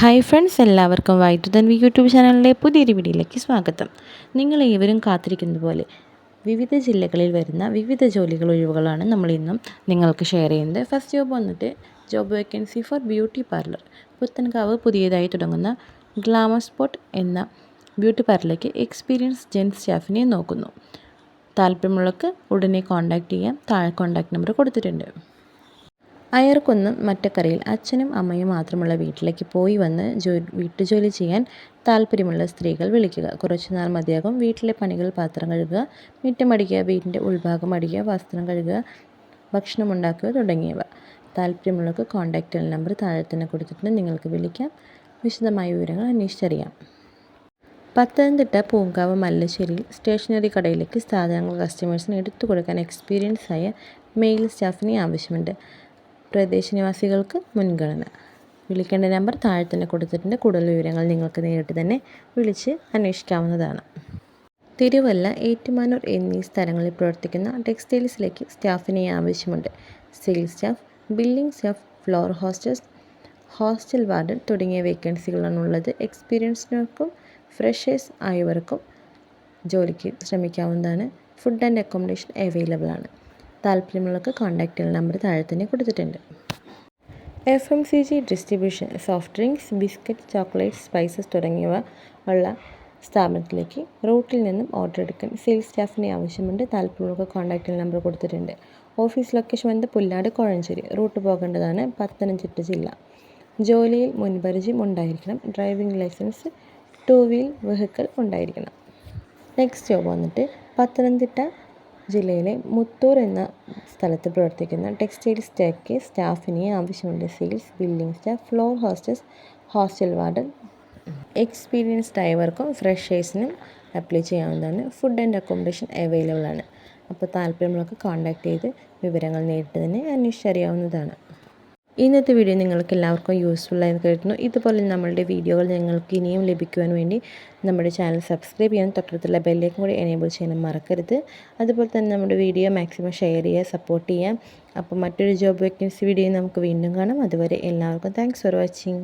Hi friends എല്ലാവർക്കും വൈദ്യുതൻ V YouTube ചാനലിലെ പുതിയൊരു വീഡിയോയിലേക്ക് സ്വാഗതം. നിങ്ങൾ ഏവരും കാത്തിരിക്കുന്നത് പോലെ വിവിധ ജില്ലകളിൽ വരുന്ന വിവിധ ജോലികൾ ഒഴിവുകളാണ് നമ്മൾ ഇന്നും നിങ്ങൾക്ക് ഷെയർ ചെയ്യുന്നത്. ഫസ്റ്റ് ജോബ് വന്നിട്ട് job vacancy for beauty parlour Puthenkavu പുതിയതായി തുടങ്ങുന്ന ഗ്ലാമർ സ്പോട്ട് എന്ന ബ്യൂട്ടി പാർലറിലേക്ക് എക്സ്പീരിയൻസ് ജെൻ സ്റ്റാഫിനെ നോക്കുന്നു. താല്പര്യമുള്ളവർക്ക് ഉടനെ കോൺടാക്റ്റ് ചെയ്യാം. താഴെ കോൺടാക്ട് നമ്പർ കൊടുത്തിട്ടുണ്ട്. അയർക്കുന്നം മറ്റക്കരയിൽ അച്ഛനും അമ്മയും മാത്രമുള്ള വീട്ടിലേക്ക് പോയി വന്ന് ജോ വീട്ടുജോലി ചെയ്യാൻ താല്പര്യമുള്ള സ്ത്രീകൾ വിളിക്കുക. കുറച്ചുനാൾ മതിയാകും. വീട്ടിലെ പണികൾ പാത്രം കഴുകുക മുറ്റമടിക്കുക വീടിന്റെ ഉൾഭാഗം അടിക്കുക വസ്ത്രം കഴുകുക ഭക്ഷണം ഉണ്ടാക്കുക തുടങ്ങിയവ. താല്പര്യമുള്ളവർക്ക് കോൺടാക്റ്റ് നമ്പർ താഴെ തന്നെ കൊടുത്തിട്ടുണ്ട്. നിങ്ങൾക്ക് വിളിക്കാം. വിശദമായ വിവരങ്ങൾ അന്വേഷിച്ചറിയാം. പത്തനംതിട്ട പൂങ്കാവ് മല്ലശ്ശേരിയിൽ സ്റ്റേഷനറി കടയിലേക്ക് സാധനങ്ങൾ കസ്റ്റമേഴ്സിന് എടുത്തു കൊടുക്കാൻ എക്സ്പീരിയൻസ് ആയ മെയിൽ സ്റ്റാഫിനെ ആവശ്യമുണ്ട്. പ്രദേശനിവാസികൾക്ക് മുൻഗണന. വിളിക്കേണ്ട നമ്പർ താഴെ തന്നെ കൊടുത്തിട്ടുണ്ട്. കൂടുതൽ വിവരങ്ങൾ നിങ്ങൾക്ക് നേരിട്ട് തന്നെ വിളിച്ച് അന്വേഷിക്കാവുന്നതാണ്. തിരുവല്ല ഏറ്റുമാനൂർ എന്നീ സ്ഥലങ്ങളിൽ പ്രവർത്തിക്കുന്ന ടെക്സ്റ്റൈൽസിലേക്ക് സ്റ്റാഫിനെ ആവശ്യമുണ്ട്. Sales staff billing staff floor hostess hostel warden തുടങ്ങിയ വേക്കൻസികളാണുള്ളത്. എക്സ്പീരിയൻസിനർക്കും ഫ്രഷേഴ്സ് ആയവർക്കും ജോലിക്ക് ശ്രമിക്കാവുന്നതാണ്. ഫുഡ് ആൻഡ് അക്കോമഡേഷൻ അവൈലബിൾ ആണ് താല്പര്യമുള്ളവർക്ക് കോൺടാക്റ്റ് നമ്പർ താഴെ തന്നെ കൊടുത്തിട്ടുണ്ട്. F M C G distribution soft drinks biscuit chocolates spices തുടങ്ങിയവ ഉള്ള സ്ഥാപനത്തിലേക്ക് റൂട്ടിൽ നിന്നും ഓർഡർ എടുക്കാൻ സെയിൽസ് സ്റ്റാഫിനെ ആവശ്യമുണ്ട്. താല്പര്യമുള്ളവർക്ക് കോൺടാക്റ്റ് നമ്പർ കൊടുത്തിട്ടുണ്ട്. ഓഫീസ് ലൊക്കേഷൻ വന്നത് പുല്ലാട് കോഴഞ്ചേരി. റൂട്ട് പോകേണ്ടതാണ് പത്തനംതിട്ട ജില്ല. ജോലിയിൽ മുൻപരിചയം ഉണ്ടായിരിക്കണം. Driving licence two wheel vehicle ഉണ്ടായിരിക്കണം. നെക്സ്റ്റ് ജോബ് വന്നിട്ട് പത്തനംതിട്ട ജില്ലയിലെ മുത്തൂർ എന്ന സ്ഥലത്ത് പ്രവർത്തിക്കുന്ന ടെക്സ്റ്റൈൽ സ്റ്റേക്ക് സ്റ്റാഫിനെ ആവശ്യമുണ്ട്. Sales billing staff floor hostess hostel warden experience ഡ്രൈവർക്കും ഫ്രഷേഴ്സിനും അപ്ലൈ ചെയ്യാവുന്നതാണ്. ഫുഡ് ആൻഡ് അക്കോമഡേഷൻ അവൈലബിൾ ആണ്. അപ്പോൾ താല്പര്യമുള്ളവർക്ക് കോൺടാക്ട് ചെയ്ത് വിവരങ്ങൾ നേരിട്ട് തന്നെ അന്വേഷിച്ചറിയാവുന്നതാണ്. ഇന്നത്തെ വീഡിയോ നിങ്ങൾക്ക് എല്ലാവർക്കും യൂസ്ഫുൾ ആയി കരുതുന്നു. ഇതുപോലെ നമ്മളുടെ വീഡിയോകൾ നിങ്ങൾക്ക് ഇനിയും ലഭിക്കുവാൻ വേണ്ടി നമ്മുടെ ചാനൽ സബ്സ്ക്രൈബ് ചെയ്യാൻ തൊട്ടടുത്തുള്ള ബെല്ലേക്കും കൂടി എനേബിൾ ചെയ്യാൻ മറക്കരുത്. അതുപോലെ തന്നെ നമ്മുടെ വീഡിയോ മാക്സിമം ഷെയർ ചെയ്യുക സപ്പോർട്ട് ചെയ്യാം അപ്പോൾ മറ്റൊരു ജോബ് വേക്കൻസി വീഡിയോ നമുക്ക് വീണ്ടും കാണാം. അതുവരെ എല്ലാവർക്കും താങ്ക്സ് ഫോർ വാച്ചിങ്